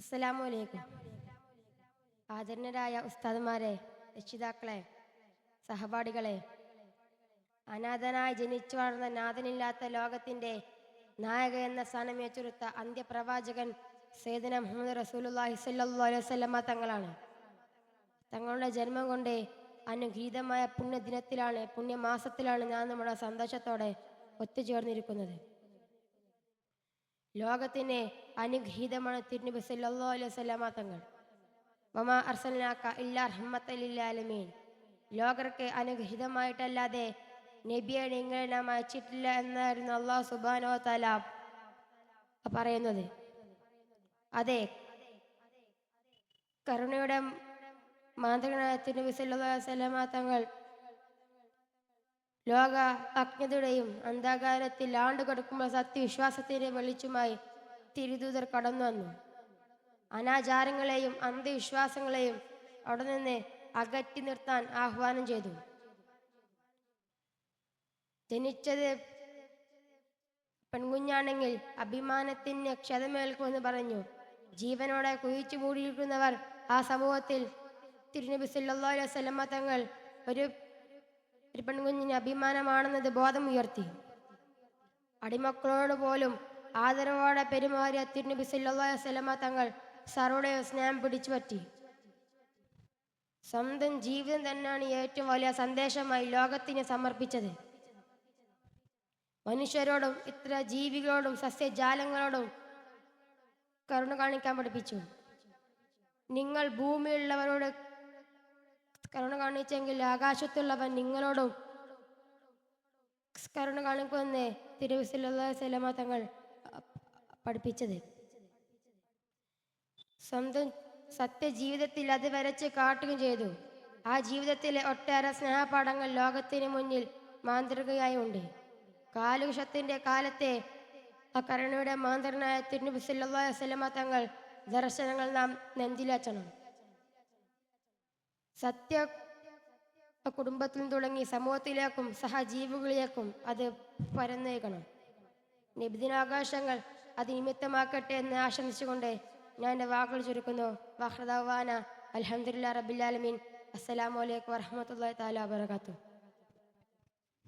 അസ്സലാമു അലൈക്കും. ആദരണരായ ഉസ്താദുമാരെ രക്ഷിതാക്കളെ സഹപാഠികളെ അനാഥനായി ജനിച്ചു വളർന്ന നാഥനില്ലാത്ത ലോകത്തിന്റെ നായക എന്ന സ്ഥാനം ഏറ്റെടുത്ത അന്ത്യപ്രവാചകൻ സേദന മുഹമ്മദ് റസൂലുള്ളാഹി സ്വല്ലല്ലാഹു അലൈഹി വസല്ലമ തങ്ങളാണ്. തങ്ങളുടെ ജന്മം കൊണ്ട് അനുഗീതമായ പുണ്യദിനത്തിലാണ് പുണ്യമാസത്തിലാണ് ഞാൻ നമ്മുടെ സന്തോഷത്തോടെ ഒത്തുചേർന്നിരിക്കുന്നത്. ലോകത്തിന് അനുഗ്രഹീതമാണ് തിരുനബി സല്ലല്ലാഹു അലൈഹി വസല്ലമ തങ്ങൾ. വമാ അർസലാക്ക ഇല്ലാ റഹ്മത്തലില്ലാലമീൻ ലോകർക്ക് അനുഗ്രഹീതമായിട്ടല്ലാതെ നബിയെ നിങ്ങൾ നാം അയച്ചിട്ടില്ല എന്നായിരുന്നു അള്ളാഹു സുബാനോ തല പറയുന്നത്. അതെ കരുണയുടെ മാന്ത്രികനായ തിരുനബി അലൈഹി വസല്ലമ തങ്ങൾ ലോക അജ്ഞതയുടെയും അന്ധകാരത്തിൽ ആണ്ടുകൊടുക്കുമ്പോൾ സത്യവിശ്വാസത്തിന്റെ വെളിച്ചുമായി തിരുദൂതർ കടന്നു വന്നു. അനാചാരങ്ങളെയും അന്ധവിശ്വാസങ്ങളെയും അവിടെ നിന്ന് അകറ്റി നിർത്താൻ ആഹ്വാനം ചെയ്തു. ജനിച്ചത് പെൺകുഞ്ഞാണെങ്കിൽ അഭിമാനത്തിന് ക്ഷതമേൽക്കുമെന്ന് പറഞ്ഞു. ജീവനോടെ കുഴിച്ചു മൂടിയിരിക്കുന്നവർ ആ സമൂഹത്തിൽ തിരുനബി സല്ലല്ലാഹു അലൈഹി തങ്ങൾ ഒരു ഒരു പെൺകുഞ്ഞിന് അഭിമാനമാണെന്നത് ബോധം ഉയർത്തി അടിമക്കളോട് പോലും ആദരവോടെ പെരുമാറിയ തിരുനബി സല്ലല്ലാഹു അലൈഹി വസല്ലമ തങ്ങൾ സറുടെ സ്നേഹം പിടിച്ചു പറ്റി സ്വന്തം ജീവിതം തന്നെയാണ് ഏറ്റവും വലിയ സന്ദേശമായി ലോകത്തിന് സമർപ്പിച്ചത്. മനുഷ്യരോടും ഇത്ര ജീവികളോടും സസ്യജാലങ്ങളോടും കരുണ കാണിക്കാൻ പഠിപ്പിച്ചു. നിങ്ങൾ ഭൂമിയിലുള്ളവരോട് കരുണ കാണിച്ചെങ്കിൽ ആകാശത്തുള്ളവൻ നിങ്ങളോടും കരുണ കാണിക്കുമെന്ന് തിരുവസലമ തങ്ങൾ പഠിപ്പിച്ചത്. സ്വന്തം സത്യജീവിതത്തിൽ അത് വരച്ച് കാട്ടുകയും ചെയ്തു. ആ ജീവിതത്തിലെ ഒട്ടേറെ സ്നേഹപാഠങ്ങൾ ലോകത്തിന് മുന്നിൽ മാന്ത്രികയായി ഉണ്ട് കാലുഷത്തിന്റെ കാലത്തെ ആ കരുണയുടെ മാന്ത്രനായ തിരുനബി സല്ലല്ലാഹു തങ്ങൾ ദർശനങ്ങൾ നാം നെഞ്ചിലേച്ചണം സത്യ കുടുംബത്തിൽ തുടങ്ങി സമൂഹത്തിലേക്കും സഹജീവികളിലേക്കും അത് പരന്നേക്കണം. നിബിദിനാകാശങ്ങൾ അത് നിമിത്തമാക്കട്ടെ എന്ന് ആശംസിച്ചുകൊണ്ട് ഞാൻ എന്റെ വാക്കുകൾ ചുരുക്കുന്നു. വഹ്റദാന അലഹമുല്ലാ റബിലാലമീൻ അസ്സലാമലൈക്കും വറഹമത്തല്ലാ താലാ വാബർക്കാത്തു